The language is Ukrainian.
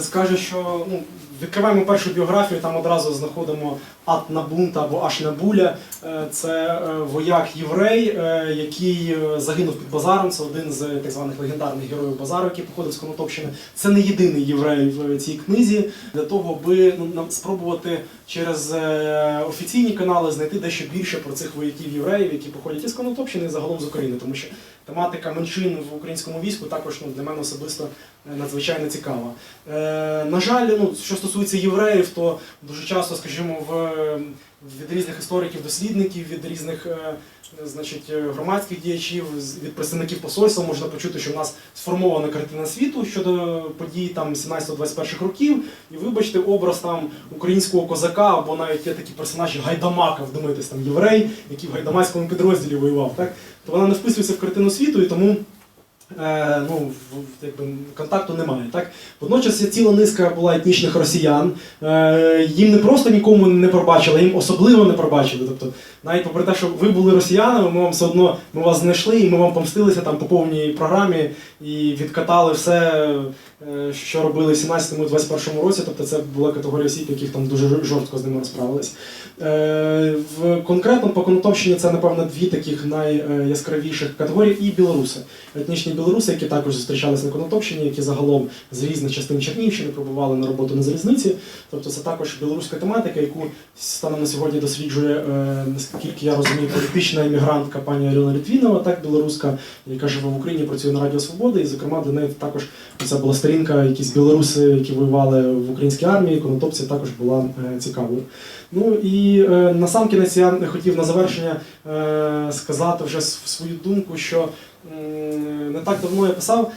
скаже, що ну, відкриваємо першу біографію, там одразу знаходимо Ат Набунта або Аш Набуля. Е, Це е, вояк єврей, е, який загинув під базаром. Це один з так званих легендарних героїв базару, який походить з Конотопщини. Це не єдиний єврей в цій книзі для того, аби ну, нам спробувати через офіційні канали знайти дещо більше про цих вояків євреїв, які походять із Конотопщини і загалом з України, тому що тематика меншин в українському війську також ну, для мене особисто надзвичайно цікава. На жаль, ну, що стосується євреїв, то дуже часто, скажімо, в, від різних істориків, дослідників, від різних е, значить, е, громадських діячів, від представників посольства можна почути, що в нас сформована картина світу щодо подій там 17-21 років. І вибачте, образ там українського козака, або навіть є такі персонажі Гайдамака, вдумайтесь, там єврей, який в гайдамацькому підрозділі воював. Так? То вона не вписується в картину світу, і тому ну, якби, контакту немає. Так? Водночас ціла низка була етнічних росіян. Е, їм не просто нікому не пробачили, їм особливо не пробачили. Тобто, навіть попри те, що ви були росіянами, ми вам все одно ми вас знайшли і ми вам помстилися там по повній програмі і відкатали все, е, що робили в 17-21 році. Тобто це була категорія осіб, яких там дуже жорстко з ними розправились. Е, в конкретно по Конотопщині це, напевно, дві таких найяскравіших категорії і білоруси. Етнічні білоруси, які також зустрічалися на Конотопщині, які загалом з різних частин Чернігівщини пробували на роботу на залізниці. Тобто це також білоруська тематика, яку станом на сьогодні досліджує, е, наскільки я розумію, політична іммігрантка пані Альона Літвінова, так білоруська, яка живе в Україні, працює на Радіо Свобода. І, зокрема, для неї також це була сторінка, якісь білоруси, які воювали в українській армії, конотопці також була е, цікавою. Ну і е, на сам кінець я хотів на завершення е, сказати вже свою думку, що не так давно я писав